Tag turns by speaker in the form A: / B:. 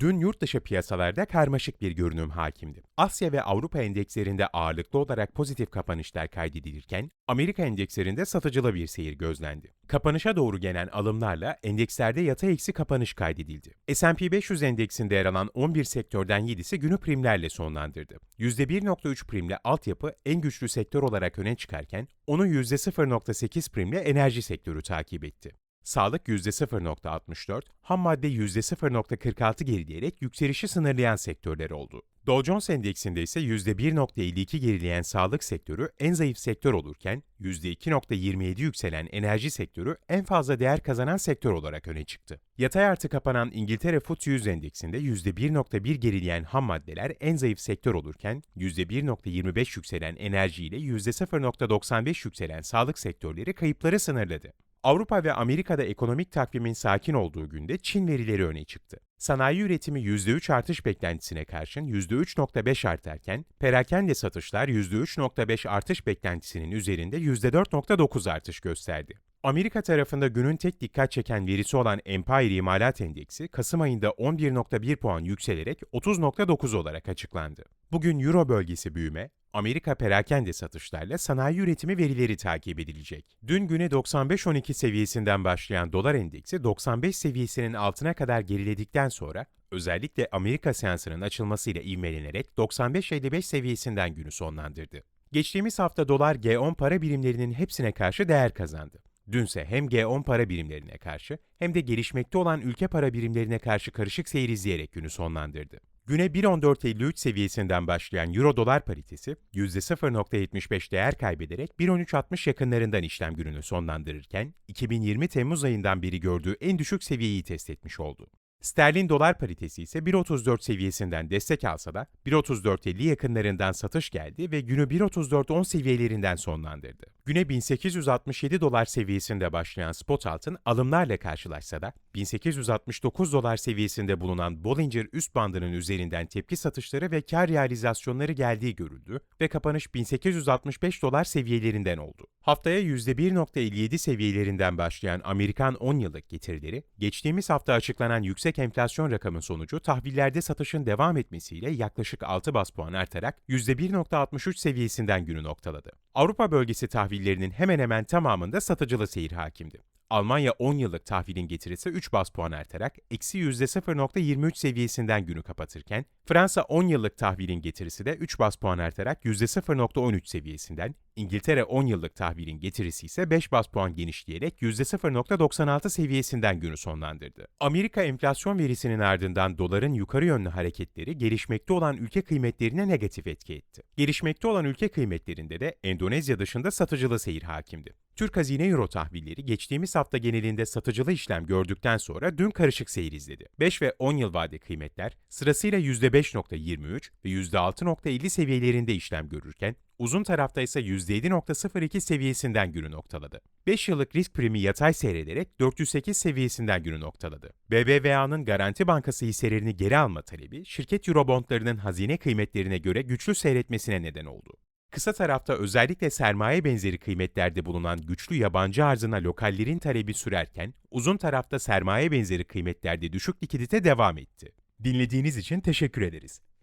A: Dün yurt dışı piyasalarda karmaşık bir görünüm hakimdi. Asya ve Avrupa endekslerinde ağırlıklı olarak pozitif kapanışlar kaydedilirken, Amerika endekslerinde satıcılı bir seyir gözlendi. Kapanışa doğru gelen alımlarla endekslerde yatay eksi kapanış kaydedildi. S&P 500 endeksinde yer alan 11 sektörden 7'si günü primlerle sonlandırdı. %1.3 primle altyapı en güçlü sektör olarak öne çıkarken, onu %0.8 primle enerji sektörü takip etti. Sağlık %0.64, ham madde %0.46 gerileyerek yükselişi sınırlayan sektörler oldu. Dow Jones Endeksinde ise %1.52 gerileyen sağlık sektörü en zayıf sektör olurken, %2.27 yükselen enerji sektörü en fazla değer kazanan sektör olarak öne çıktı. Yatay artı kapanan İngiltere FTSE 100 Endeksinde %1.1 gerileyen ham maddeler en zayıf sektör olurken, %1.25 yükselen enerji ile %0.95 yükselen sağlık sektörleri kayıpları sınırladı. Avrupa ve Amerika'da ekonomik takvimin sakin olduğu günde Çin verileri öne çıktı. Sanayi üretimi %3 artış beklentisine karşın %3.5 artarken, perakende satışlar %3.5 artış beklentisinin üzerinde %4.9 artış gösterdi. Amerika tarafında günün tek dikkat çeken verisi olan Empire İmalat Endeksi, Kasım ayında 11.1 puan yükselerek 30.9 olarak açıklandı. Bugün Euro bölgesi büyüme, Amerika perakende satışlarla sanayi üretimi verileri takip edilecek. Dün güne 95.12 seviyesinden başlayan dolar endeksi 95 seviyesinin altına kadar geriledikten sonra özellikle Amerika seansının açılmasıyla ivmelenerek 95.55 seviyesinden günü sonlandırdı. Geçtiğimiz hafta dolar G10 para birimlerinin hepsine karşı değer kazandı. Dünse hem G10 para birimlerine karşı hem de gelişmekte olan ülke para birimlerine karşı karışık seyir izleyerek günü sonlandırdı. Güne 1.1453 seviyesinden başlayan Euro-Dolar paritesi %0.75 değer kaybederek 1.1360 yakınlarından işlem gününü sonlandırırken 2020 Temmuz ayından beri gördüğü en düşük seviyeyi test etmiş oldu. Sterlin dolar paritesi ise 1.34 seviyesinden destek alsa da 1.34.50 yakınlarından satış geldi ve günü 1.34.10 seviyelerinden sonlandırdı. Güne 1867 dolar seviyesinde başlayan spot altın alımlarla karşılaşsa da 1869 dolar seviyesinde bulunan Bollinger üst bandının üzerinden tepki satışları ve kar realizasyonları geldiği görüldü ve kapanış 1865 dolar seviyelerinden oldu. Haftaya %1.57 seviyelerinden başlayan Amerikan 10 yıllık getirileri, geçtiğimiz hafta açıklanan yüksek enflasyon rakamı sonucu tahvillerde satışın devam etmesiyle yaklaşık 6 bas puan artarak %1.63 seviyesinden günü noktaladı. Avrupa bölgesi tahvillerinin hemen hemen tamamında satıcılı seyir hakimdi. Almanya 10 yıllık tahvilin getirisi 3 bas puan artarak eksi %0.23 seviyesinden günü kapatırken, Fransa 10 yıllık tahvilin getirisi de 3 bas puan artarak %0.13 seviyesinden, İngiltere 10 yıllık tahvilin getirisi ise 5 bas puan genişleyerek %0.96 seviyesinden günü sonlandırdı. Amerika enflasyon verisinin ardından doların yukarı yönlü hareketleri gelişmekte olan ülke kıymetlerine negatif etki etti. Gelişmekte olan ülke kıymetlerinde de Endonezya dışında satıcılı seyir hakimdi. Türk Hazine Euro tahvilleri geçtiğimiz hafta genelinde satıcılı işlem gördükten sonra dün karışık seyir izledi. 5 ve 10 yıl vade kıymetler sırasıyla %5.23 ve %6.50 seviyelerinde işlem görürken, uzun tarafta ise %7.02 seviyesinden günü noktaladı. 5 yıllık risk primi yatay seyrederek 408 seviyesinden günü noktaladı. BBVA'nın Garanti Bankası hisselerini geri alma talebi, şirket Eurobondlarının hazine kıymetlerine göre güçlü seyretmesine neden oldu. Kısa tarafta özellikle sermaye benzeri kıymetlerde bulunan güçlü yabancı arzına lokallerin talebi sürerken, uzun tarafta sermaye benzeri kıymetlerde düşük likidite devam etti. Dinlediğiniz için teşekkür ederiz.